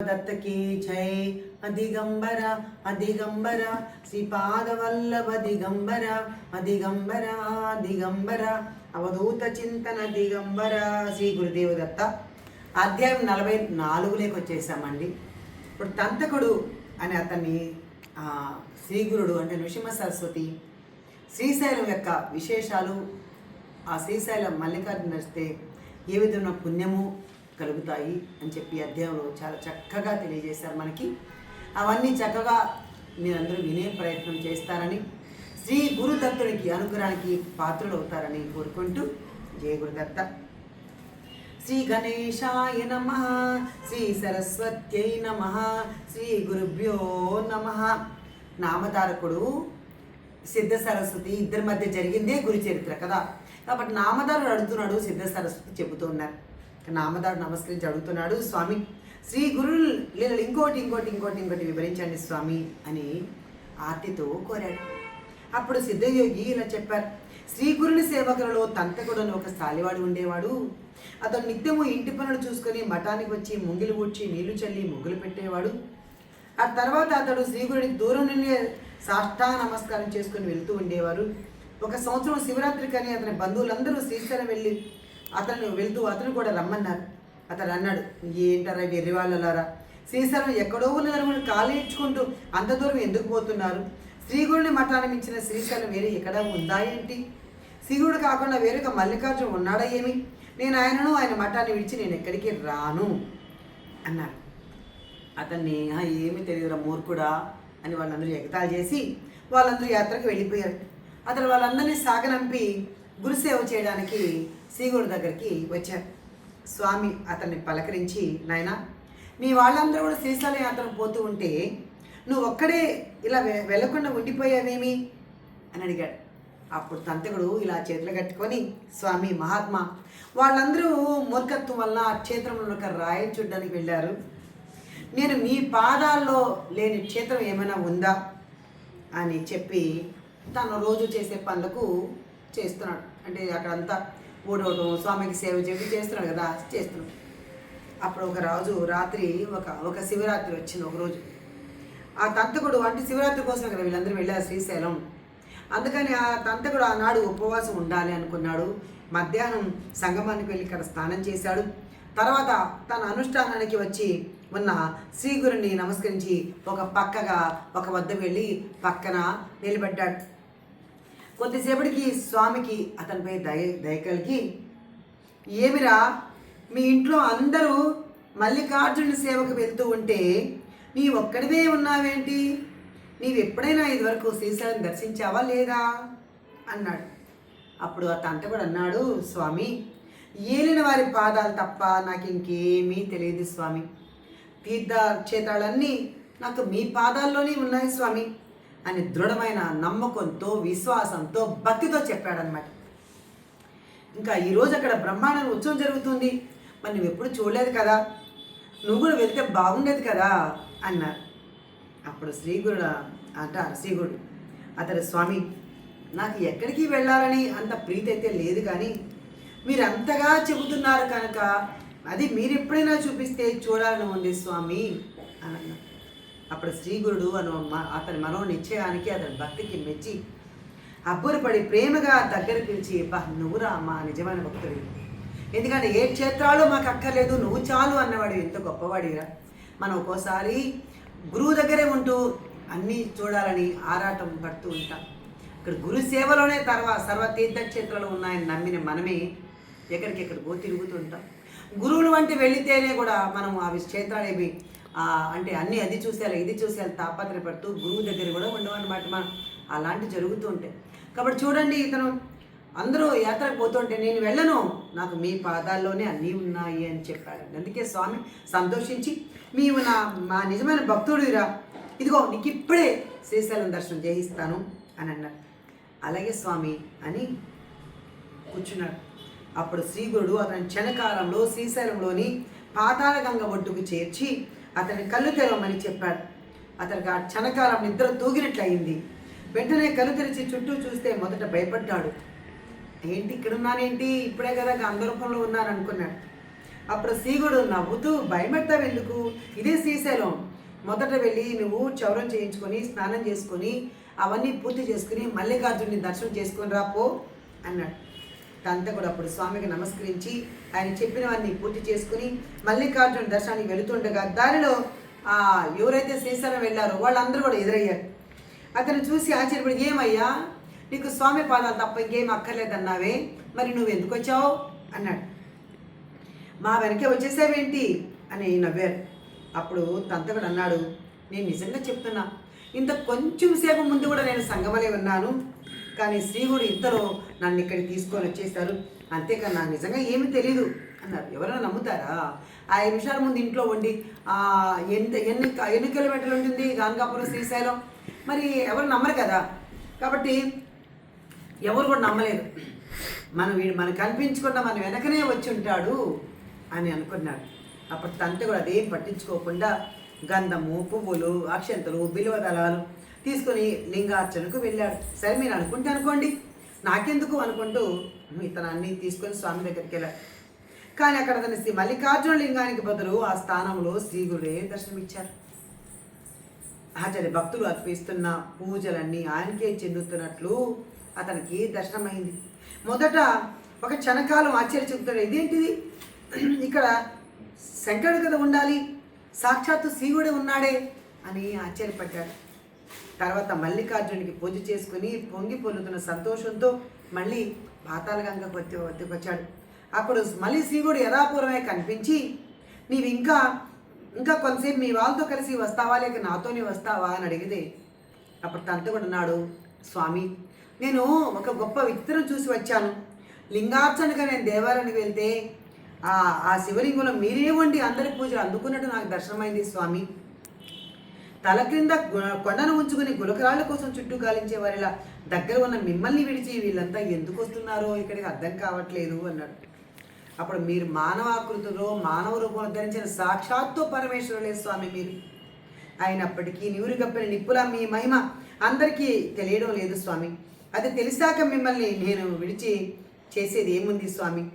దత్తకి జై. అదిగంబర అదిగంబర శ్రీపాదవల్లభ దిగంబర అదిగంబర దిగంబర అవధూత చింతన దిగంబర శ్రీ గురుదేవ దత్త. అధ్యాయం నలభై నాలుగులోకి వచ్చేసామండి. ఇప్పుడు తంతకుడు అనే అతన్ని ఆ, శ్రీగురుడు అంటే నృసింహ సరస్వతి శ్రీశైలం యొక్క విశేషాలు ఆ శ్రీశైలం మల్లికార్జున నడిస్తే ఏ విధమైన పుణ్యము కలుగుతాయి అని చెప్పి అధ్యాయంలో చాలా చక్కగా తెలియజేశారు మనకి. అవన్నీ చక్కగా మీరందరూ వినే ప్రయత్నం చేస్తారని శ్రీ గురుదత్తుడికి అనుగ్రహానికి పాత్రలు అవుతారని కోరుకుంటూ జయ గురుదత్త. శ్రీ గణేశాయ నమ శ్రీ సరస్వత్యై నమ శ్రీ గురుభ్యో నమ. నామతారకుడు సిద్ధ సరస్వతి ఇద్దరి మధ్య జరిగిందే గురు చరిత్ర కదా. కాబట్టి నామదారుడు అడుగుతున్నాడు సిద్ధ సరస్వతి చెబుతున్నారు నామదాడు నమస్కరించి అడుగుతున్నాడు. స్వామి శ్రీ గురు లేదా ఇంకోటి ఇంకోటి ఇంకోటి ఇంకోటి వివరించండి స్వామి అని ఆర్తితో కోరాడు. అప్పుడు సిద్ధయోగి ఇలా చెప్పారు. శ్రీ గురుని సేవకులలో తంతకుడని ఒక సాలివాడు ఉండేవాడు. అతను నిత్యము ఇంటి పనులు చూసుకొని మఠానికి వచ్చి ముంగిలు ఊడ్చి నీళ్ళు చల్లి ముగ్గులు పెట్టేవాడు. ఆ తర్వాత అతడు శ్రీగురుడికి దూరం నుండి సాష్టా నమస్కారం చేసుకుని వెళ్తూ ఉండేవారు. ఒక సంవత్సరం శివరాత్రికని అతని బంధువులందరూ శ్రీశైలం వెళ్ళి అతను వెళ్తూ అతను కూడా రమ్మన్నారు. అతను అన్నాడు ఏంటారా వెర్రి వాళ్ళలారా శ్రీశైలం ఎక్కడో ఉన్న నలుగురు కాలేయించుకుంటూ అంత దూరం ఎందుకు పోతున్నారు? శ్రీగురుని మఠాన్ని మించిన శ్రీశైలం వేరే ఎక్కడ ఉందా ఏంటి? శ్రీగురుడు కాకుండా వేరొక మల్లికార్జున ఉన్నాడా ఏమి? నేను ఆయనను ఆయన మఠాన్ని విడిచి నేను ఎక్కడికి రాను అన్నారు. అతన్ని ఏమి ఏమీ తెలియదురా మూర్ఖుడా అని వాళ్ళందరూ ఎగతాలు చేసి వాళ్ళందరూ యాత్రకు వెళ్ళిపోయారు. అతను వాళ్ళందరినీ సాగనంపి గురుసేవ చేయడానికి శ్రీగుడి దగ్గరికి వచ్చారు. స్వామి అతన్ని పలకరించి నాయనా మీ వాళ్ళందరూ కూడా శ్రీశైలం యాత్రకు పోతూ ఉంటే నువ్వు ఒక్కడే ఇలా వె- వెళ్ళకుండా ఉండిపోయావేమి? అని అడిగాడు. అప్పుడు తంతకుడు ఇలా చేతులు కట్టుకొని స్వామి మహాత్మా వాళ్ళందరూ మూర్ఖత్వం వల్ల ఆ క్షేత్రంలో ఒక రాయి చూడ్డానికి వెళ్ళారు. నేను మీ పాదాల్లో లేని క్షేత్రం ఏమైనా ఉందా? అని చెప్పి తను రోజు చేసే పనులకు చేస్తున్నాడు. అంటే అక్కడంతా ఊడవడం స్వామికి సేవ చేయడం చేస్తున్నాడు కదా చేస్తున్నాడు. అప్పుడు ఒక రాజు రాత్రి ఒక ఒక శివరాత్రి వచ్చింది ఒకరోజు ఆ తంతకుడు అంటే శివరాత్రి కోసం కదా వీళ్ళందరూ వెళ్ళారు శ్రీశైలం. అందుకని ఆ తంతకుడు ఆనాడు ఉపవాసం ఉండాలి అనుకున్నాడు. మధ్యాహ్నం సంగమానికి వెళ్ళి ఇక్కడ స్నానం చేశాడు. తర్వాత తన అనుష్ఠానానికి వచ్చి ఉన్న శ్రీగురుని నమస్కరించి ఒక పక్కగా ఒక వద్ద వెళ్ళి పక్కన నిలబడ్డాడు. కొద్దిసేపటికి స్వామికి అతనిపై దయ దయ కలిగి ఏమిరా మీ ఇంట్లో అందరూ మల్లికార్జున సేవకు వెళ్తూ ఉంటే నీ ఒక్కడివే ఉన్నావేంటి? నీవు ఎప్పుడైనా ఇదివరకు శ్రీశైలం దర్శించావా లేదా? అన్నాడు. అప్పుడు ఆ తంట కూడా అన్నాడు స్వామి ఏలిన వారి పాదాలు తప్ప నాకు ఇంకేమీ తెలియదు స్వామి. తీర్థక్షేత్రాలన్నీ నాకు మీ పాదాల్లోనే ఉన్నాయి స్వామి. అని దృఢమైన నమ్మకంతో విశ్వాసంతో భక్తితో చెప్పాడనమాట ఇంకా ఈరోజు అక్కడ బ్రహ్మాండ ఉత్సవం జరుగుతుంది. మరి నువ్వు ఎప్పుడు చూడలేదు కదా? నువ్వు కూడా వెళ్తే బాగుండేది కదా? అన్నారు. అప్పుడు శ్రీగురుడు అంటారు శ్రీగురుడు అతడు స్వామి నాకు ఎక్కడికి వెళ్ళాలని అంత ప్రీతి అయితే లేదు కానీ మీరు అంతగా చెబుతున్నారు కనుక అది మీరు ఎప్పుడైనా చూపిస్తే చూడాలని ఉంది స్వామి అని అన్నారు. అప్పుడు శ్రీగురుడు అను అతని మనో నిశ్చయానికి అతని భక్తికి మెచ్చి అబ్బురపడి ప్రేమగా దగ్గర పిలిచి బా నువ్వురా మా నిజమైన భక్తుడి ఎందుకంటే ఏ క్షేత్రాలు మాకు అక్కర్లేదు నువ్వు చాలు అన్నవాడు ఎంత గొప్పవాడిరా మనం ఒక్కోసారి గురువు దగ్గరే ఉంటూ అన్నీ చూడాలని ఆరాటం పడుతూ ఉంటాం. ఇక్కడ గురు సేవలోనే తర్వా సర్వ తీర్థక్షేత్రాలు ఉన్నాయని నమ్మిన మనమే ఎక్కడికెక్కడికో తిరుగుతూ ఉంటాం. గురువులు వంటి వెళితేనే కూడా మనం ఆ క్షేత్రాలు ఏమి అంటే అన్నీ అది చూసేయాలి ఇది చూసేయాలి తాపత్రపడుతూ గురువు దగ్గర కూడా ఉండవన్నమాట మనం అలాంటివి జరుగుతూ ఉంటాయి. కాబట్టి చూడండి ఇతను అందరూ యాత్రకు పోతుంటే నేను వెళ్ళను నాకు మీ పాదాల్లోనే అన్నీ ఉన్నాయి అని చెప్పాడు. అందుకే స్వామి సంతోషించి నీవు నా మా నిజమైన భక్తుడిరా ఇదిగో నీకు ఇప్పుడే శ్రీశైలం దర్శనం చేయిస్తాను అని అన్నారు అలాగే స్వామి అని కూర్చున్నాడు. అప్పుడు శ్రీగురుడు అతని క్షణకాలంలో శ్రీశైలంలోని పాతాళ గంగ ఒడ్డుకు చేర్చి అతని కళ్ళు తెరవమని చెప్పాడు. అతనికి ఆ క్షణకాలం నిద్ర తూగినట్లయింది. వెంటనే కళ్ళు తెరిచి చుట్టూ చూస్తే మొదట భయపడ్డాడు. ఏంటి ఇక్కడ ఉన్నానేంటి ఇప్పుడే కదా అందరూపంలో ఉన్నాను అనుకున్నాడు అప్పుడు సీగుడు నవ్వుతూ భయపెడతావు ఎందుకు? ఇదే శ్రీశైలం. మొదట వెళ్ళి నువ్వు చౌరం చేయించుకొని స్నానం చేసుకొని అవన్నీ పూర్తి చేసుకుని మల్లికార్జుని దర్శనం చేసుకొని రాపో అన్నాడు. దాంతో కూడా అప్పుడు స్వామికి నమస్కరించి ఆయన చెప్పినవన్నీ పూర్తి చేసుకుని మల్లికార్జున దర్శనానికి వెళుతుండగా దారిలో ఆ ఎవరైతే శ్రీశైలం వెళ్ళారో వాళ్ళందరూ కూడా ఎదురయ్యారు. అతను చూసి ఆశ్చర్యపడి ఏమయ్యా నీకు స్వామి పాదాలు తప్ప ఇంకేం అక్కర్లేదన్నావే? మరి నువ్వు ఎందుకు వచ్చావు? అన్నాడు. మా వెనకే వచ్చేసావేంటి? అని నవ్వారు. అప్పుడు తంతకుడు అన్నాడు నేను నిజంగా చెప్తున్నా ఇంత కొంచెం సేపు ముందు కూడా నేను సంగమలే ఉన్నాను. కానీ శ్రీగుడు ఇంతలో నన్ను ఇక్కడికి తీసుకొని వచ్చేసారు అంతేకాదు నాకు నిజంగా ఏమీ తెలియదు అన్నారు. ఎవరైనా నమ్ముతారా? ఆ ఐదు నిమిషాల ముందు ఇంట్లో ఉండి ఎంత ఎన్ని ఎన్ని కిలోమీటర్లు ఉంటుంది గాంగాపురం శ్రీశైలం? మరి ఎవరు నమ్మరు కదా. కాబట్టి ఎవరు కూడా నమ్మలేదు. మనం వీడు మనకు కనిపించకుండా మన వెనకనే వచ్చి ఉంటాడు అని అనుకున్నాడు. అప్పుడు తండ్రి కూడా అదేం పట్టించుకోకుండా గంధము పువ్వులు అక్షంతలు బిలువ దళాలు తీసుకొని లింగార్చనకు వెళ్ళాడు. సరే మీరు అనుకుంటే అనుకోండి. నాకెందుకు అనుకుంటూ ఇతనాన్ని తీసుకొని స్వామి దగ్గరికి వెళ్ళాడు కానీ అక్కడ అతని శ్రీ మల్లికార్జున లింగానికి బదులు ఆ స్థానంలో శ్రీగుడే దర్శనమిచ్చారు. ఆచార్య భక్తులు అర్పిస్తున్న పూజలన్నీ ఆయనకే చెందుతున్నట్లు అతనికి దర్శనమైంది. మొదట ఒక క్షణకాలం ఆశ్చర్య చెబుతాడు ఇదేంటిది? ఇక్కడ శంకరుడు కదా ఉండాలి. సాక్షాత్తు శ్రీగుడే ఉన్నాడే అని ఆశ్చర్యపడ్డాడు. తర్వాత మల్లికార్జునికి పూజ చేసుకుని పొంగి పొల్లుతున్న సంతోషంతో మళ్ళీ పాతాల గంగకు వచ్చి వద్దకొచ్చాడు. అప్పుడు మళ్ళీ శివుడు యథాపూర్వమే కనిపించి నీవు ఇంకా ఇంకా కొంతసేపు మీ వాళ్ళతో కలిసి వస్తావా? లేక నాతోనే వస్తావా? అని అడిగితే అప్పుడు తనతో కూడా అన్నాడు స్వామి నేను ఒక గొప్ప విత్తనం చూసి వచ్చాను. లింగార్చనగా నేను దేవాలయానికి వెళ్తే ఆ ఆ శివలింగంలో మీరే వండి అందరి పూజలు అందుకున్నట్టు నాకు దర్శనమైంది స్వామి. తల క్రింద కొండను ఉంచుకుని గులకరాళ్ళ కోసం చుట్టూ గాలించే వారిలా దగ్గర ఉన్న మిమ్మల్ని విడిచి వీళ్ళంతా ఎందుకు వస్తున్నారో ఇక్కడికి అర్థం కావట్లేదు అన్నాడు. అప్పుడు మీరు మానవాకృతిలో మానవ రూపంలో ధరించిన సాక్షాత్తు పరమేశ్వరులే స్వామి మీరు. అయినప్పటికీ నీరు కప్పిన నిప్పుల మీ మహిమ అందరికీ తెలియడం లేదు స్వామి. అది తెలిసాక మిమ్మల్ని నేను విడిచి చేసేది ఏముంది స్వామి?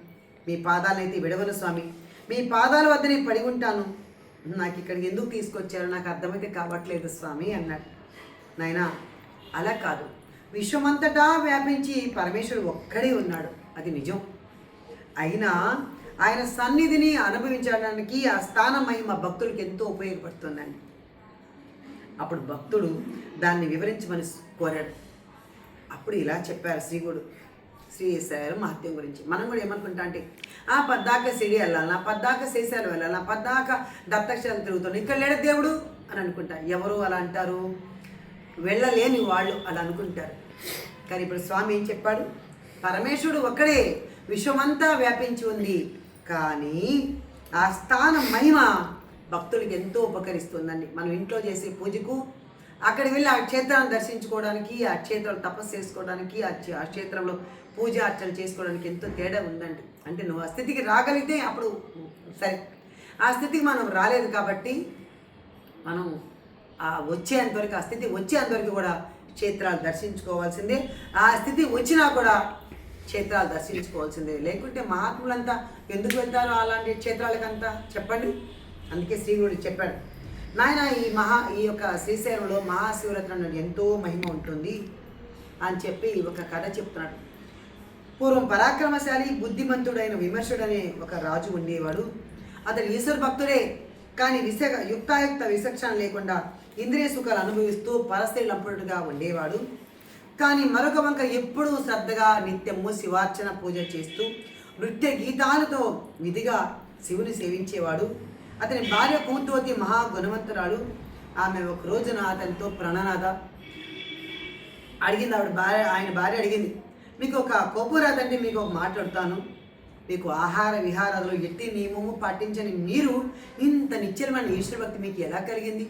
మీ పాదాలైతే విడవను స్వామి. మీ పాదాల వద్దనే పడి ఉంటాను. నాకు ఇక్కడికి ఎందుకు తీసుకొచ్చారో నాకు అర్థమైతే కావట్లేదు స్వామి అన్నాడు. నాయనా అలా కాదు. విశ్వమంతటా వ్యాపించి పరమేశ్వరుడు ఒక్కడే ఉన్నాడు. అది నిజం. అయినా ఆయన సన్నిధిని అనుభవించడానికి ఆ స్థాన మహిమ భక్తుడికి ఎంతో ఉపయోగపడుతుందండి. అప్పుడు భక్తుడు దాన్ని వివరించమని కోరాడు. అప్పుడు ఇలా చెప్పారు శ్రీగుడు. శ్రీశైలం మహత్యం గురించి. మనం కూడా ఏమనుకుంటా అంటే ఆ పద్దాక సిడి వెళ్ళాలన్నా పద్దాక శ్రీశైలం వెళ్ళాలన్నా పద్దాక దత్తక్షేత్రం తిరుగుతాడు ఇక్కడ లేడ దేవుడు అని అనుకుంటా. ఎవరు అలా అంటారు? వెళ్ళలేని వాళ్ళు అలా అనుకుంటారు. కానీ ఇప్పుడు స్వామి ఏం చెప్పాడు? పరమేశ్వరుడు ఒక్కడే విశ్వమంతా వ్యాపించి ఉంది. కానీ ఆ స్థానం మహిమ భక్తులకి ఎంతో ఉపకరిస్తుందండి. మనం ఇంట్లో చేసే పూజకు అక్కడ వెళ్ళి ఆ క్షేత్రాన్ని దర్శించుకోవడానికి ఆ క్షేత్రంలో తపస్సు చేసుకోవడానికి ఆ క్షేత్రంలో పూజ అర్చన చేసుకోవడానికి ఎంతో తేడా ఉందండి. అంటే నువ్వు ఆ స్థితికి రాగలిగితే అప్పుడు సరే. ఆ స్థితికి మనం రాలేదు కాబట్టి మనం ఆ వచ్చేంతవరకు ఆ స్థితి వచ్చేంతవరకు కూడా క్షేత్రాలు దర్శించుకోవాల్సిందే. ఆ స్థితి వచ్చినా కూడా క్షేత్రాలు దర్శించుకోవాల్సిందే. లేకుంటే మహాత్ములంతా ఎందుకు వెళ్తారో అలాంటి క్షేత్రాలకంతా? చెప్పండి. అందుకే శ్రీగుడు చెప్పాడు. నాయన ఈ మహా ఈ యొక్క శ్రీశైలంలో మహాశివరాత్రి అన్నది ఎంతో మహిమ ఉంటుంది అని చెప్పి ఒక కథ చెప్తున్నాడు. పూర్వం పరాక్రమశాలి బుద్ధిమంతుడైన విమర్శుడనే ఒక రాజు ఉండేవాడు. అతడు ఈశ్వర భక్తుడే కానీ విశ యుక్తాయుక్త విశక్షణ లేకుండా ఇంద్రియ సుఖాలు అనుభవిస్తూ పరస్థితులప్పుడుగా ఉండేవాడు. కానీ మరొక వంక ఎప్పుడూ శ్రద్ధగా నిత్యము శివార్చన పూజ చేస్తూ నృత్య గీతాలతో విధిగా శివుని సేవించేవాడు. అతని భార్య కూతువతి మహా గుణవంతురాలు ఆమె ఒక రోజున అతనితో ప్రణనాథ అడిగింది ఆవిడ భార్య ఆయన భార్య అడిగింది మీకు ఒక కోపం రాదండి మీకు ఒక మాట్లాడుతాను మీకు ఆహార విహారాలు ఎట్టి నియమము పాటించని మీరు ఇంత నిశ్చలమైన ఈశ్వర భక్తి మీకు ఎలా కలిగింది?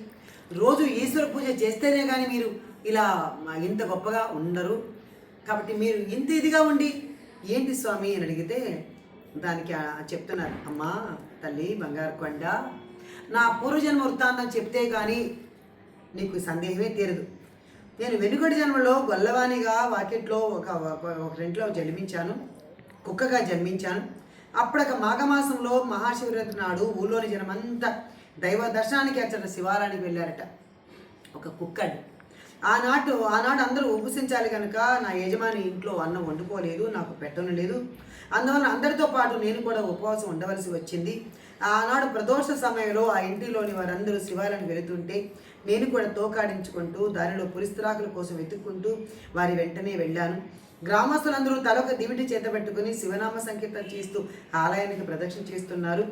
రోజు ఈశ్వర పూజ చేస్తేనే కానీ మీరు ఇలా ఇంత గొప్పగా ఉండరు. కాబట్టి మీరు ఇంత ఇదిగా ఉండి ఏంటి స్వామి అని అడిగితే దానికి చెప్తున్నారు అమ్మా తల్లి బంగారు కొండ నా పూర్వజన్మ వృత్తాంతం చెప్తే కానీ నీకు సందేహమే తీరదు. నేను వెనుకటి జన్మలో గొల్లవాణిగా వాకిట్లో ఒక ఒక- ఒక రెంట్లో జన్మించాను కుక్కగా జన్మించాను. అప్పుడొక మాఘమాసంలో మహాశివరాత్రి నాడు ఊళ్ళోని జనమంతా దైవ దర్శనానికి అచ్చట శివాలయానికి వెళ్ళారట. ఒక కుక్కడి ఆనాడు ఆనాడు అందరూ ఉపసించాలి కనుక నా యజమాని ఇంట్లో అన్నం వండుకోలేదు నాకు పెట్టను లేదు. అందువల్ల అందరితో పాటు నేను కూడా ఉపవాసం ఉండవలసి వచ్చింది. ఆనాడు ప్రదోష సమయంలో ఆ ఇంటిలోని వారందరూ శివాలయానికి వెళుతుంటే నేను కూడా తోకాడించుకుంటూ దారిలో పురిస్తరాకుల కోసం వెతుక్కుంటూ వారి వెంటనే వెళ్ళాను. గ్రామస్తులందరూ తలొక దివిటి చేతబెట్టుకుని శివనామ సంకీర్తన చేస్తూ ఆలయానికి ప్రదక్షిణ చేస్తున్నారు.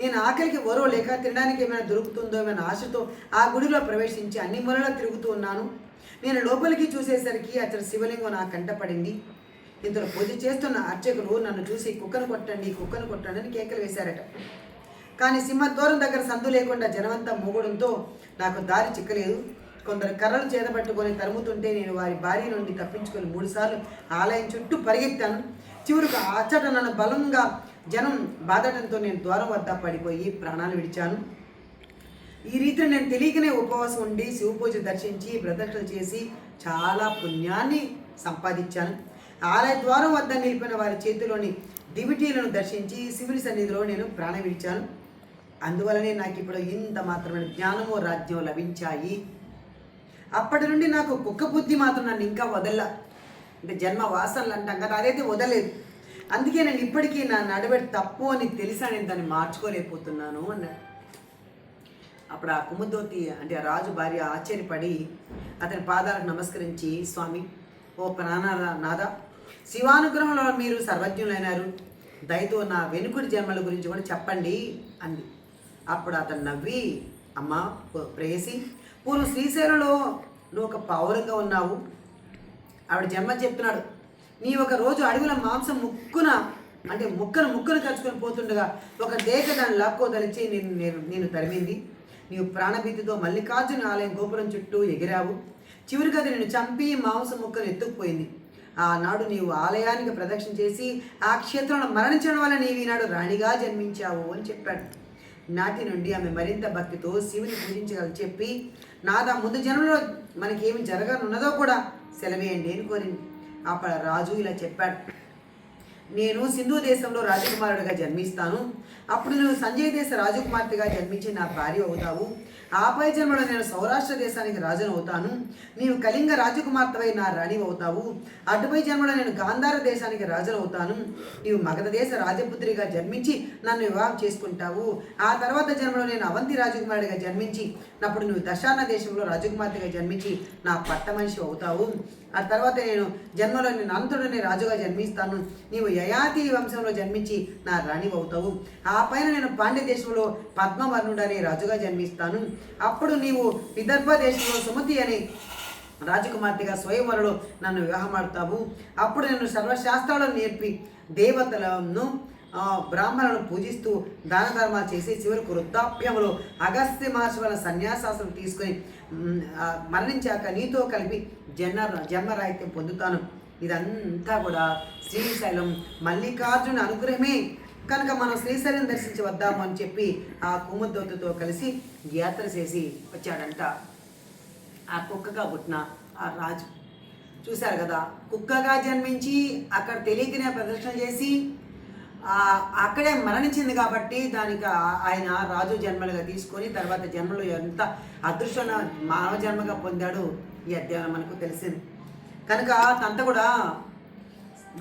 నేను ఆకలికి ఓరో లేక తినడానికి ఏమైనా దొరుకుతుందో ఏమైనా ఆశతో ఆ గుడిలో ప్రవేశించి అన్ని మూలలా తిరుగుతూ ఉన్నాను. నేను లోపలికి చూసేసరికి అతని శివలింగం నా కంటపడింది ఇంతలో పూజ చేస్తున్న అర్చకులు నన్ను చూసి కుక్కను కొట్టండి కుక్కను కొట్టండి అని కేకలు వేశారట. కానీ సింహద్వారం దగ్గర సందు లేకుండా జనమంతా మూగడంతో నాకు దారి చిక్కలేదు. కొందరు కర్రలు చేతపట్టుకొని తరుముతుంటే నేను వారి భార్య నుండి తప్పించుకొని మూడుసార్లు ఆలయం చుట్టూ పరిగెత్తాను. చివరికి అచ్చట నన్ను బలంగా జనం బాధడంతో నేను ద్వారం వద్ద పడిపోయి ప్రాణాలు విడిచాను. ఈ రీతిలో నేను తెలియకనే ఉపవాసం ఉండి శివ పూజ దర్శించి ప్రదక్షిణ చేసి చాలా పుణ్యాన్ని సంపాదించాను. ఆలయ ద్వారం వద్ద నిలిపిన వారి చేతిలోని దివిటీలను దర్శించి శివుని సన్నిధిలో నేను ప్రాణం విడిచాను. అందువలనే నాకు ఇప్పుడు ఇంత మాత్రమైన జ్ఞానము రాజ్యం లభించాయి. అప్పటి నుండి నాకు కుక్క బుద్ధి మాత్రం నన్ను ఇంకా వదల అంటే జన్మ వాసనలు అంటాం కదా అదైతే వదలేదు అందుకే నేను ఇప్పటికీ నా నడవడి తప్పు అని తెలిసా నేను దాన్ని మార్చుకోలేకపోతున్నాను అన్నాడు. అప్పుడు ఆ కుముదోతి అంటే ఆ రాజు భార్య ఆశ్చర్యపడి అతని పాదాలకు నమస్కరించి స్వామి ఓ ప్రాణాల నాద శివానుగ్రహంలో మీరు సర్వజ్ఞులైనారు. దయతో నా వెనుకుడి జన్మల గురించి కూడా చెప్పండి అంది. అప్పుడు అతను నవ్వి అమ్మ ప్రేయసి పూర్వ శ్రీశైలంలో నువ్వు ఒక పౌరంగా ఉన్నావు. ఆవిడ జన్మ చెప్తున్నాడు నీ ఒక రోజు అడవిలో మాంసం ముక్కున అంటే ముక్కను ముక్కను కలుచుకొని పోతుండగా ఒక దేక దాన్ని లాక్కోదలిచి నేను నేను నేను తరిమింది. నీవు ప్రాణభీతితో మల్లికార్జున ఆలయం గోపురం చుట్టూ ఎగిరావు. చివరికి అది నేను చంపి మాంసం ముక్కను ఎత్తుకుపోయింది. ఆనాడు నీవు ఆలయానికి ప్రదక్షిణ చేసి ఆ క్షేత్రంలో మరణించడం వల్ల నీవు ఈనాడు రాణిగా జన్మించావు అని చెప్పాడు. నాటి నుండి ఆమె మరింత భక్తితో శివుని పూజించగల చెప్పి నాదా ముందు జన్మలో మనకేమి జరగనున్నదో కూడా సెలవేయండి అని కోరింది. అప్పుడు రాజు ఇలా చెప్పాడు. నేను సింధు దేశంలో రాజకుమారుడిగా జన్మిస్తాను. అప్పుడు నువ్వు సంజయ్ దేశ రాజకుమార్తెగా జన్మించి నా భార్య అవుతావు. ఆపై జన్మలో నేను సౌరాష్ట్ర దేశానికి రాజును అవుతాను. నీవు కళింగ రాజకుమార్తెవై నా రాణి అవుతావు. అటుపై జన్మలో నేను గాంధార దేశానికి రాజును అవుతాను. నీవు మగధ దేశ రాజపుత్రిగా జన్మించి నన్ను వివాహం చేసుకుంటావు. ఆ తర్వాత జన్మలో నేను అవంతి రాజకుమారుడిగా జన్మించి అప్పుడు నువ్వు దశాన దేశంలో రాజకుమార్తెగా జన్మించి నా పట్ట మనిషి అవుతావు. ఆ తర్వాత నేను జన్మలో నేను అనంతుడిని రాజుగా జన్మిస్తాను. నీవు యయాతి వంశంలో జన్మించి నా రాణి అవుతావు. ఆ పైన నేను పాండ్య దేశంలో పద్మవర్ణుడు అనే రాజుగా జన్మిస్తాను. అప్పుడు నీవు విదర్భ దేశంలో సుమతి అనే రాజకుమార్తెగా స్వయంవరలో నన్ను వివాహమాడతావు అప్పుడు నేను సర్వశాస్త్రాలను నేర్పి దేవతలను బ్రాహ్మణులను పూజిస్తూ దాన ధర్మాలు చేసి చివరికి వృద్ధాప్యంలో అగస్త్య మహర్షి వల్ల సన్యాసాసనం తీసుకొని మరణించాక నీతో కలిపి జన్మ జన్మరాహిత్యం పొందుతాను. ఇదంతా కూడా శ్రీశైలం మల్లికార్జున అనుగ్రహమే. కనుక మనం శ్రీశైలం దర్శించి వద్దాము అని చెప్పి ఆ కుముద్దోతుతో కలిసి యాత్ర చేసి వచ్చాడంట. ఆ కుక్కగా పుట్టిన ఆ రాజు. చూశారు కదా కుక్కగా జన్మించి అక్కడ తెలియకనే ప్రదర్శన చేసి అక్కడే మరణించింది కాబట్టి దానికి ఆయన రాజు జన్మలుగా తీసుకొని తర్వాత జన్మలో ఎంత అదృష్టమైన మానవ జన్మగా పొందాడు ఈ అధ్యాయం మనకు తెలిసింది. కనుక తంత కూడా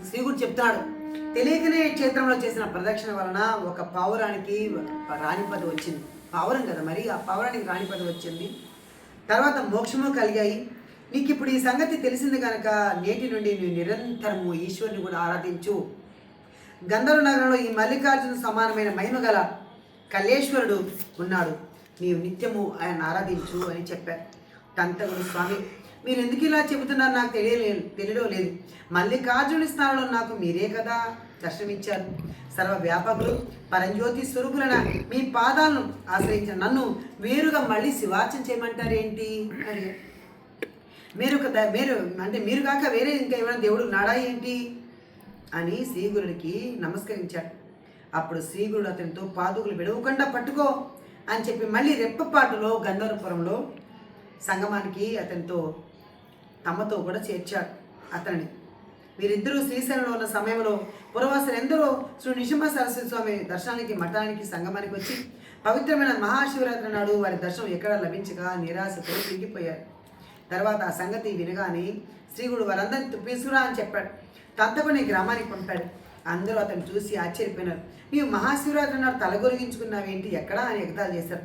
శ్రీగుడు చెప్తాడు తెలియకనే క్షేత్రంలో చేసిన ప్రదక్షిణ వలన ఒక పావురానికి రాణి వచ్చింది. పావురం కదా మరి? ఆ పావురానికి రాణి వచ్చింది. తర్వాత మోక్షము కలిగాయి. నీకు ఇప్పుడు ఈ సంగతి తెలిసింది కనుక నేటి నుండి నువ్వు నిరంతరము ఈశ్వరుని కూడా ఆరాధించు. గంధర్వ నగరంలో ఈ మల్లికార్జున సమానమైన మహిమ గల కల్లేశ్వరుడు ఉన్నాడు. నీవు నిత్యము ఆయన ఆరాధించు అని చెప్పారు. తంతగుడు స్వామి మీరు ఎందుకు ఇలా చెబుతున్నారు? నాకు తెలియలేదు తెలియడం లేదు. మల్లికార్జునుడి స్థానంలో నాకు మీరే కదా దర్శనమిచ్చారు సర్వ వ్యాపకులు పరంజ్యోతి స్వరూపులైన మీ పాదాలను ఆశ్రయించిన నన్ను వేరుగా మళ్ళీ శివార్చన చేయమంటారేంటి అడిగారు. మీరు ఒక మీరు అంటే మీరు కాక వేరే ఇంకా ఏమైనా దేవుడు నాడా ఏంటి? అని శ్రీగురుడికి నమస్కరించాడు. అప్పుడు శ్రీగురుడు అతనితో పాదుకులు విడవకుండా పట్టుకో అని చెప్పి మళ్ళీ రెప్పపాటులో గంధర్వపురంలో సంగమానికి అతనితో తమతో కూడా చేర్చాడు అతనిని. వీరిద్దరూ శ్రీశైలంలో ఉన్న సమయంలో పురవాసులు ఎందరో శ్రీ నిశింహ సరస్వతి స్వామి దర్శనానికి మఠానికి సంగమానికి వచ్చి పవిత్రమైన మహాశివరాత్రి నాడు వారి దర్శనం ఎక్కడ లభించగా నిరాశతో తిరిగిపోయారు తర్వాత ఆ సంగతి వినగానే శ్రీగుడు వారందరిని తుప్పేసుకురా అని చెప్పాడు. తంతకుని గ్రామానికి పంపాడు. అందరూ అతను చూసి ఆశ్చర్యపోయినారు. నీవు మహాశివరాత్రి నాడు తలగొరిగించుకున్నావేంటి? ఎక్కడా? అని ఎగతాలు చేశారు.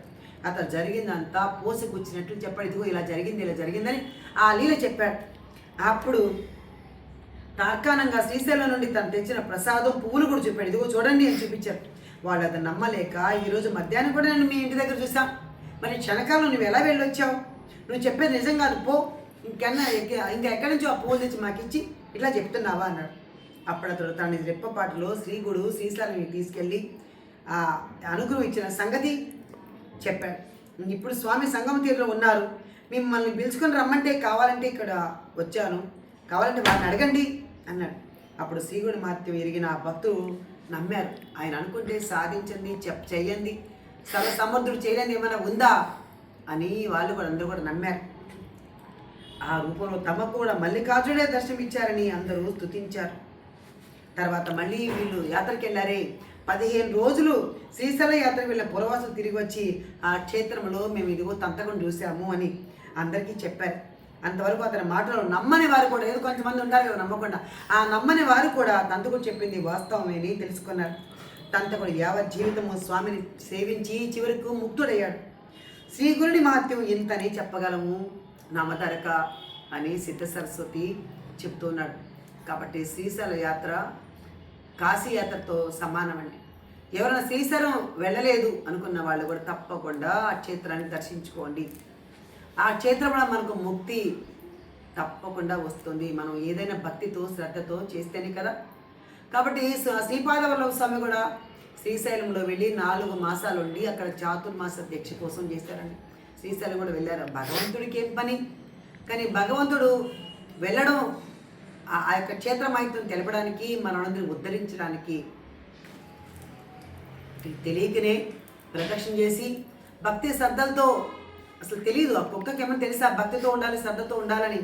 అతను జరిగిందంతా పోసకొచ్చినట్లు చెప్పాడు. ఇదిగో ఇలా జరిగింది ఇలా జరిగిందని ఆ లీల చెప్పాడు. అప్పుడు తార్కాణంగా శ్రీశైలం నుండి తను తెచ్చిన ప్రసాదం పువ్వులు కూడా చెప్పాడు ఇదిగో చూడండి అని చూపించారు. వాళ్ళు అతను నమ్మలేక ఈరోజు మధ్యాహ్నం కూడా నేను మీ ఇంటి దగ్గర చూసాం మరి క్షణకాలం నువ్వు ఎలా వెళ్ళొచ్చావు? నువ్వు చెప్పేది నిజం కాదు. పో. ఇంకన్నా ఇంకా ఎక్కడి నుంచో ఆ పూలు తెచ్చి మాకు ఇచ్చి ఇట్లా చెప్తున్నావా? అన్నాడు. అప్పుడు అతడు తన రెప్పపాటులో శ్రీగుడు శ్రీశైలం తీసుకెళ్ళి ఆ అనుగ్రహం ఇచ్చిన సంగతి చెప్పాడు. ఇప్పుడు స్వామి సంగమ తీరులో ఉన్నారు. మిమ్మల్ని పిలుచుకొని రమ్మంటే కావాలంటే ఇక్కడ వచ్చాను. కావాలంటే వారిని అడగండి అన్నాడు. అప్పుడు శ్రీగుడి మహత్యం ఎరిగిన ఆ భక్తులు నమ్మారు. ఆయన అనుకుంటే సాధించండి చెప్ చెయ్యండి. సర్వ సమర్థుడు చేయలేని ఏమైనా ఉందా? అని వాళ్ళు కూడా అందరూ కూడా నమ్మారు. ఆ రూపంలో తమకు కూడా మల్లికార్జునే దర్శనమిచ్చారని అందరూ స్తుతించారు. తర్వాత మళ్ళీ వీళ్ళు యాత్రకి వెళ్ళారే. పదిహేను రోజులు శ్రీశైల యాత్ర వెళ్ళిన పురవాసులు తిరిగి వచ్చి ఆ క్షేత్రంలో మేము ఇదిగో తంతకం చూసాము అని అందరికీ చెప్పారు. అంతవరకు అతని మాటలు నమ్మని వారు కూడా ఏదో కొంతమంది ఉంటారు కదా నమ్మకుండా ఆ నమ్మని వారు కూడా తంతకుడు చెప్పింది వాస్తవమేని తెలుసుకున్నారు. తంతకుడు యావత్ జీవితము స్వామిని సేవించి చివరకు ముక్తుడయ్యాడు. శ్రీ గురుడి మహత్యం ఇంతని చెప్పగలము? నమతరక అని సిద్ధ సరస్వతి చెప్తున్నాడు. కాబట్టి శ్రీశైల యాత్ర కాశీ యాత్రతో సమానమండి. ఎవరైనా శ్రీశైలం వెళ్ళలేదు అనుకున్న వాళ్ళు కూడా తప్పకుండా ఆ క్షేత్రాన్ని దర్శించుకోండి. ఆ క్షేత్రం కూడా మనకు ముక్తి తప్పకుండా వస్తుంది. మనం ఏదైనా భక్తితో శ్రద్ధతో చేస్తేనే కదా. కాబట్టి శ్రీ- స్వామి కూడా శ్రీశైలంలో వెళ్ళి నాలుగు మాసాలు ఉండి అక్కడ చాతుర్మాస దీక్ష కోసం చేశారండి శ్రీశైలం కూడా వెళ్ళారు. భగవంతుడికి ఏం పని? కానీ భగవంతుడు వెళ్ళడం ఆ- ఆ యొక్క క్షేత్రమాహిత్యం తెలపడానికి మనందరిని ఉద్ధరించడానికి తెలియకనే ప్రదక్షిణ చేసి భక్తి శ్రద్ధలతో అసలు తెలియదు ఆ కుక్కకి ఏమైనా తెలుసా? భక్తితో ఉండాలి శ్రద్ధతో ఉండాలని.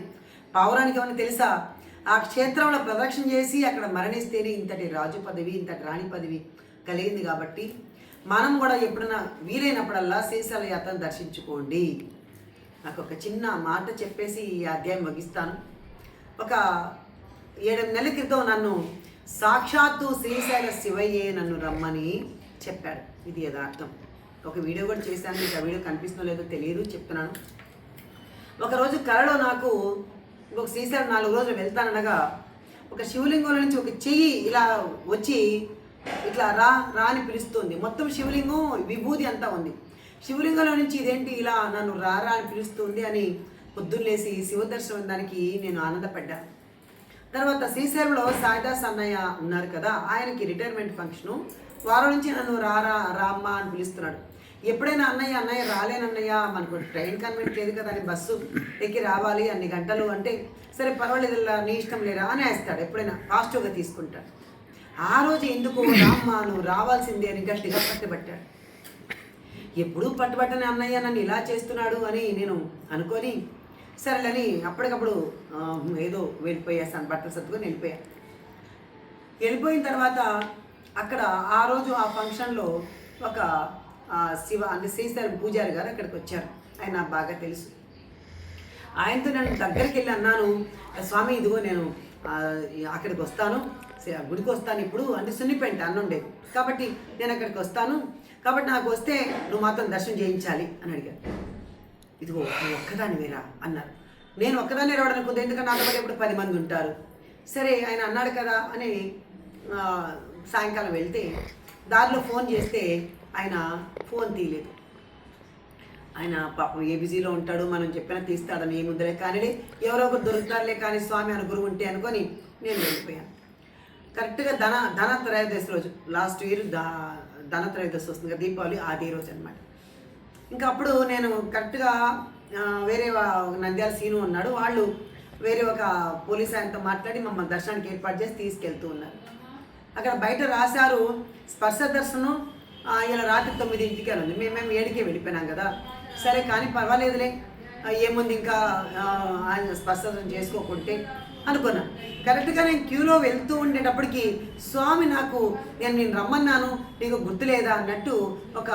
పావురానికి ఏమైనా తెలుసా? ఆ క్షేత్రంలో ప్రదక్షిణ చేసి అక్కడ మరణిస్తేనే ఇంతటి రాజు పదవి ఇంతటి రాణి పదవి కలిగింది కాబట్టి మనం కూడా ఎప్పుడైనా వీలైనప్పుడల్లా శ్రీశైల యాత్రను దర్శించుకోండి. నాకు ఒక చిన్న మాట చెప్పేసి ఈ అధ్యాయం ముగిస్తాను. ఒక ఏడు నెలల క్రితం నన్ను సాక్షాత్తు శ్రీశైల శివయ్యే నన్ను రమ్మని చెప్పాడు. ఇది యథార్థం. ఒక వీడియో కూడా చేశాను. మీకు ఆ వీడియో కనిపిస్తుందో లేదో తెలియదు చెప్తున్నాను. ఒకరోజు కళలో నాకు ఒక శ్రీశైలం నాలుగు రోజులు వెళ్తాననగా ఒక శివలింగంలో నుంచి ఒక చెయ్యి ఇలా వచ్చి ఇట్లా రా రా అని పిలుస్తుంది. మొత్తం శివలింగం విభూది అంతా ఉంది. శివలింగంలో నుంచి ఇదేంటి ఇలా నన్ను రా రా అని పిలుస్తుంది అని పొద్దున్నేసి శివదర్శనం దానికి నేను ఆనందపడ్డా. తర్వాత శ్రీశైలంలో సాయిదాస్ అన్నయ్య ఉన్నారు కదా ఆయనకి రిటైర్మెంట్ ఫంక్షను వారం నుంచి నన్ను రారా రామ్మా అని పిలుస్తున్నాడు. ఎప్పుడైనా అన్నయ్య అన్నయ్య రాలేనన్నయ్య మనకు ట్రైన్ కన్వెంట్ లేదు కదా అని బస్సు ఎక్కి రావాలి అన్ని గంటలు అంటే సరే పర్వాలేదు నీ ఇష్టం లేరా అని వేస్తాడు ఎప్పుడైనా పాజిటివ్గా తీసుకుంటాడు. ఆ రోజు ఎందుకు రామ్మా నువ్వు రావాల్సిందే అని గట్టిగా పట్టుబట్టాడు. ఎప్పుడూ పట్టుబట్టని అన్నయ్య నన్ను ఇలా చేస్తున్నాడు అని నేను అనుకొని సరేలని అప్పటికప్పుడు ఏదో ఏదో వెళ్ళిపోయేసాను బట్టలు సర్దుకొని వెళ్ళిపోయా. వెళ్ళిపోయిన తర్వాత అక్కడ ఆ రోజు ఆ ఫంక్షన్లో ఒక శివ అంటే శ్రీశైలం పూజారి గారు అక్కడికి వచ్చారు. ఆయన నాకు బాగా తెలుసు. ఆయనతో నేను దగ్గరికి వెళ్ళి అన్నాను స్వామి ఇదిగో నేను అక్కడికి వస్తాను. గుడికి వస్తాను ఇప్పుడు అంటే సున్నిపెంట అన్నుండే కాబట్టి నేను అక్కడికి వస్తాను. కాబట్టి నాకు వస్తే నువ్వు మాత్రం దర్శనం చేయించాలి అని అడిగాను ఇదిగో నువ్వు ఒక్కదాని వేరా అన్నారు. నేను ఒక్కదాన్ని రావడానికి కుదరదు ఎందుకంటే నాతో పాటు ఇప్పుడు పది మంది ఉంటారు. సరే ఆయన అన్నాడు కదా అని సాయంకాలం వెళ్తే దారిలో ఫోన్ చేస్తే ఆయన ఫోన్ తీయలేదు. ఆయన పాపం ఏ బిజీలో ఉంటాడు మనం చెప్పినా తీస్తాడని ఏముందిలే కానీ ఎవరో ఒకరు దొరుకుతారులే కానీ స్వామి అని గురువు ఉంటే అనుకొని నేను వెళ్ళిపోయాను. కరెక్ట్గా ధన ధన త్రయోదశి రోజు లాస్ట్ ఇయర్ ధన త్రయోదశి వస్తుంది కదా దీపావళి అదే రోజు అనమాట ఇంకా అప్పుడు నేను కరెక్ట్గా వేరే నంద్యాల సీను ఉన్నాడు వాళ్ళు వేరే ఒక పోలీస్ ఆయనతో మాట్లాడి మమ్మల్ని దర్శనానికి ఏర్పాటు చేసి తీసుకెళ్తూ ఉన్నారు. అక్కడ బయట రాశారు స్పర్శ దర్శనం ఇలా రాత్రి తొమ్మిదింటికి అని ఉంది. మేమేమి ఏడికే వెళ్ళిపోయినాం కదా. సరే కానీ పర్వాలేదులే. ఏముంది ఇంకా ఆయన స్పర్శ దర్శనం చేసుకోకుంటే అనుకున్నాను కరెక్ట్గా నేను క్యూలో వెళ్తూ ఉండేటప్పటికి స్వామి నాకు నేను నేను రమ్మన్నాను నీకు గుర్తులేదా? అన్నట్టు ఒక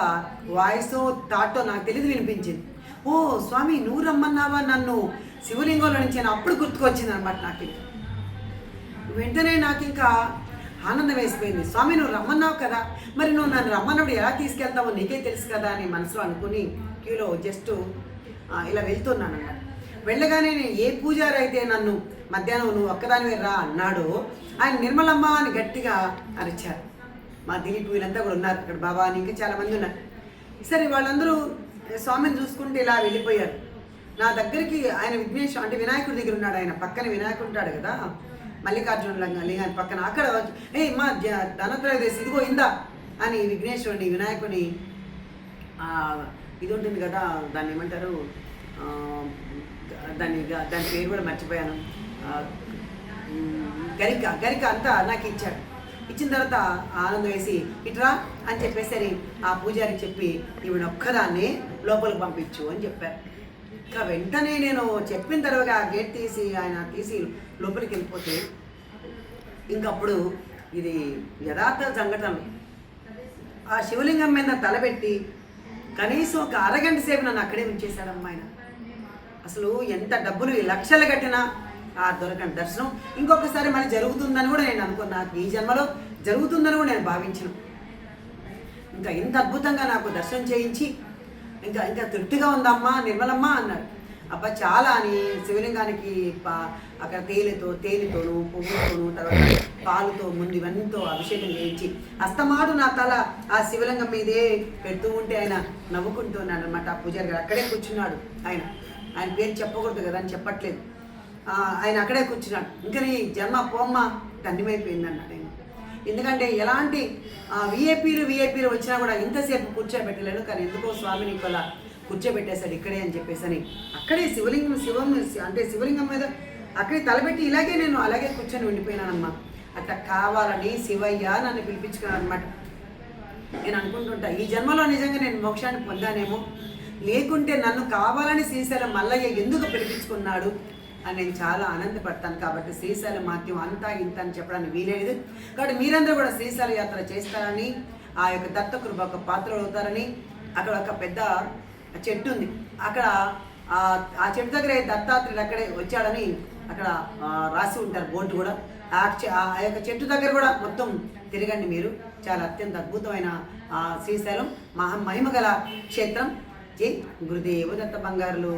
వాయిస్ థాటో నాకు తెలియదు వినిపించింది. ఓ స్వామి నువ్వు రమ్మన్నావా? నన్ను శివలింగంలో నుంచి నేను అప్పుడు గుర్తుకొచ్చింది అనమాట నాకు. వెంటనే నాకు ఇంకా ఆనందం వేసిపోయింది. స్వామి నువ్వు రమ్మన్నావు కదా? మరి నువ్వు నన్ను రమ్మన్నప్పుడు ఎలా తీసుకెళ్తావో నీకే తెలుసు కదా? అని మనసులో అనుకుని క్యూలో జస్ట్ ఇలా వెళ్తున్నాను అన్నమాట వెళ్ళగానే నేను ఏ పూజారి అయితే నన్ను మధ్యాహ్నం నువ్వు ఒక్కదానివే రా అన్నాడు ఆయన నిర్మలమ్మ అని గట్టిగా అరిచారు. మా దిలీప్ వీళ్ళంతా కూడా ఉన్నారు ఇక్కడ. బాబా అని ఇంకా చాలామంది ఉన్నారు. సరే వాళ్ళందరూ స్వామిని చూసుకుంటే ఇలా వెళ్ళిపోయారు. నా దగ్గరికి ఆయన విఘ్నేష్ అంటే వినాయకుడి దగ్గర ఉన్నాడు ఆయన. పక్కన వినాయకుడు ఉంటాడు కదా మల్లికార్జున లింగాని పక్కన. అక్కడ ఏ మా ధనత్రయోదశి ఇదిగో ఇందా అని విఘ్నేశ్వరుని వినాయకుని ఇది ఉంటుంది కదా దాన్ని ఏమంటారు దాని దాన్ని దాని పేరు కూడా మర్చిపోయాను. గరిక గరిక అంతా నాకు ఇచ్చాడు. ఇచ్చిన తర్వాత ఆనందం వేసి ఇట్రా అని చెప్పేసరి ఆ పూజారికి చెప్పి ఈవిడ ఒక్కదాన్ని లోపలికి పంపించు అని చెప్పారు ఇంకా వెంటనే నేను చెప్పిన తర్వాత ఆ గేట్ తీసి ఆయన తీసి లోపలికి వెళ్ళిపోతే ఇంకప్పుడు ఇది యథార్థ సంఘటన. ఆ శివలింగం మీద తలపెట్టి కనీసం ఒక అరగంట సేపు నన్ను అక్కడే ఉంచేశాడమ్మా ఆయన అసలు ఎంత డబ్బులు లక్షలు కట్టినా ఆ దొరకని దర్శనం. ఇంకొకసారి మళ్ళీ జరుగుతుందని కూడా నేను అనుకున్నా ఈ జన్మలో జరుగుతుందని కూడా నేను భావించను. ఇంకా ఇంత అద్భుతంగా నాకు దర్శనం చేయించి ఇంకా ఇంకా తృప్తిగా ఉందమ్మా నిర్మలమ్మ అన్నాడు. అబ్బా చాలా అని శివలింగానికి అక్కడ తేలితో తేలితోను పువ్వులతోను తర్వాత పాలుతో ముందు అభిషేకం చేయించి అస్తమాడు నా తల ఆ శివలింగం మీదే పెడుతూ ఉంటే ఆయన నవ్వుకుంటున్నాడు అనమాట ఆ పూజారి గారు అక్కడే కూర్చున్నాడు ఆయన. ఆయన పేరు చెప్పకూడదు కదా అని చెప్పట్లేదు. ఆయన అక్కడే కూర్చున్నాడు. ఇంకా నీ జన్మ పోమ్మా ధన్యమైపోయింది అన్నాడు ఆయన ఎందుకంటే ఎలాంటి విఐపీలు విఐపీలు వచ్చినా కూడా ఇంతసేపు కూర్చోబెట్టలేను కానీ ఎందుకో స్వామిని ఇక్కడ కూర్చోబెట్టేశాడు ఇక్కడే అని చెప్పేసి అని అక్కడే శివలింగం శివం అంటే శివలింగం మీద అక్కడే తలపెట్టి ఇలాగే నేను అలాగే కూర్చొని ఉండిపోయినానమ్మా. అట్లా కావాలని శివయ్య నన్ను పిలిపించుకున్నాను అనమాట నేను అనుకుంటుంటా ఈ జన్మలో నిజంగా నేను మోక్షాన్ని పొందానేమో లేకుంటే నన్ను కావాలని శ్రీశైలం మల్లయ్య ఎందుకు పిలిపించుకున్నాడు? అని నేను చాలా ఆనందపడతాను కాబట్టి శ్రీశైల మాత్యం అంతా ఇంత అని చెప్పడానికి వీలేదు కాబట్టి మీరందరూ కూడా శ్రీశైల యాత్ర చేస్తారని ఆ యొక్క దత్త ఒక పాత్రలు అవుతారని అక్కడ ఒక పెద్ద చెట్టు ఉంది. అక్కడ ఆ చెట్టు దగ్గర దత్తాత్రేయుడు అక్కడే వచ్చాడని అక్కడ రాసి ఉంటారు బోర్డు కూడా. ఆ చె- ఆ యొక్క చెట్టు దగ్గర కూడా మొత్తం తిరగండి మీరు. చాలా అత్యంత అద్భుతమైన ఆ, శ్రీశైలం మహా మహిమగల క్షేత్రం. జై గురుదేవ దత్త బంగారులు?